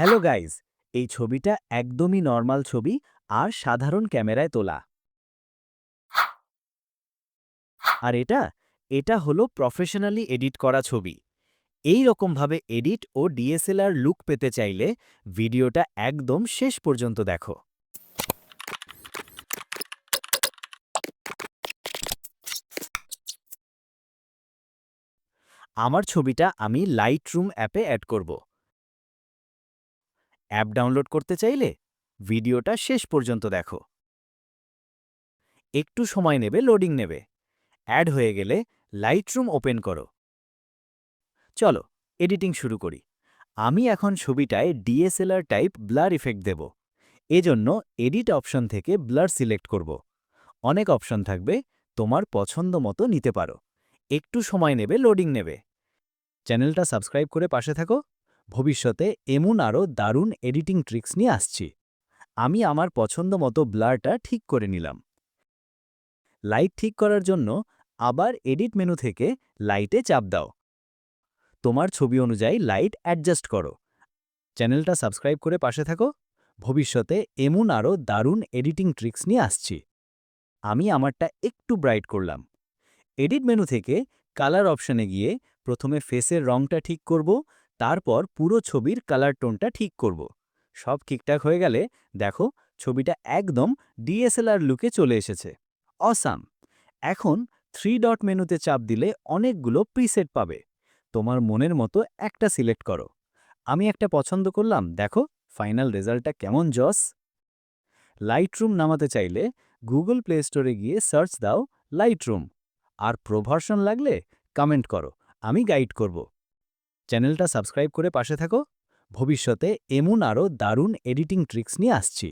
Hello guys এই ছবিটা একদমই নর্মাল ছবি আর সাধারণ ক্যামেরায় তোলা। আর এটা এটা হলো প্রফেশনালি এডিট করা ছবি। এই রকমভাবে এডিট ও ডিএসএলআর লুক পেতে চাইলে ভিডিওটা একদম শেষ পর্যন্ত দেখো। আমার ছবিটা আমি লাইট রুম অ্যাপে অ্যাড করব। অ্যাপ ডাউনলোড করতে চাইলে ভিডিওটা শেষ পর্যন্ত দেখো। একটু সময় নেবে, লোডিং নেবে। অ্যাড হয়ে গেলে লাইটরুম ওপেন করো। চলো, এডিটিং শুরু করি। আমি এখন ছবিটায় ডিএসএলআর টাইপ ব্লার ইফেক্ট দেব। এজন্য এডিট অপশন থেকে ব্লার সিলেক্ট করব। অনেক অপশন থাকবে, তোমার পছন্দ মতো নিতে পারো। একটু সময় নেবে লোডিং নেবে। চ্যানেলটা সাবস্ক্রাইব করে পাশে থাকো। ভবিষ্যতে এমন আরও দারুণ এডিটিং ট্রিক্স নিয়ে আসছি। আমি আমার পছন্দ মতো ব্লারটা ঠিক করে নিলাম। লাইট ঠিক করার জন্য আবার এডিট মেনু থেকে লাইটে চাপ দাও। তোমার ছবি অনুযায়ী লাইট অ্যাডজাস্ট করো। চ্যানেলটা সাবস্ক্রাইব করে পাশে থাকো। ভবিষ্যতে এমন আরও দারুণ এডিটিং ট্রিক্স নিয়ে আসছি। আমি আমারটা একটু ব্রাইট করলাম। এডিট মেনু থেকে কালার অপশনে গিয়ে প্রথমে ফেসের রংটা ঠিক করব তারপর পুরো ছবির কালার টোনটা ঠিক করব। সব ঠিকঠাক হয়ে গেলে, দেখো, ছবিটা একদম ডিএসএলআর লুকে চলে এসেছে। অসাম এখন থ্রি ডট মেনুতে চাপ দিলে অনেকগুলো প্রিসেট পাবে। তোমার মনের মতো একটা সিলেক্ট করো। আমি একটা পছন্দ করলাম, দেখো ফাইনাল রেজাল্টটা কেমন জস লাইটরুম নামাতে চাইলে গুগল প্লে স্টোরে গিয়ে সার্চ দাও লাইটরুম আর প্রভার্সন লাগলে কমেন্ট করো, আমি গাইড করব। চ্যানেলটা সাবস্ক্রাইব করে পাশে থাকো। ভবিষ্যতে এমন আরও দারুণ এডিটিং ট্রিক্স নিয়ে আসছি।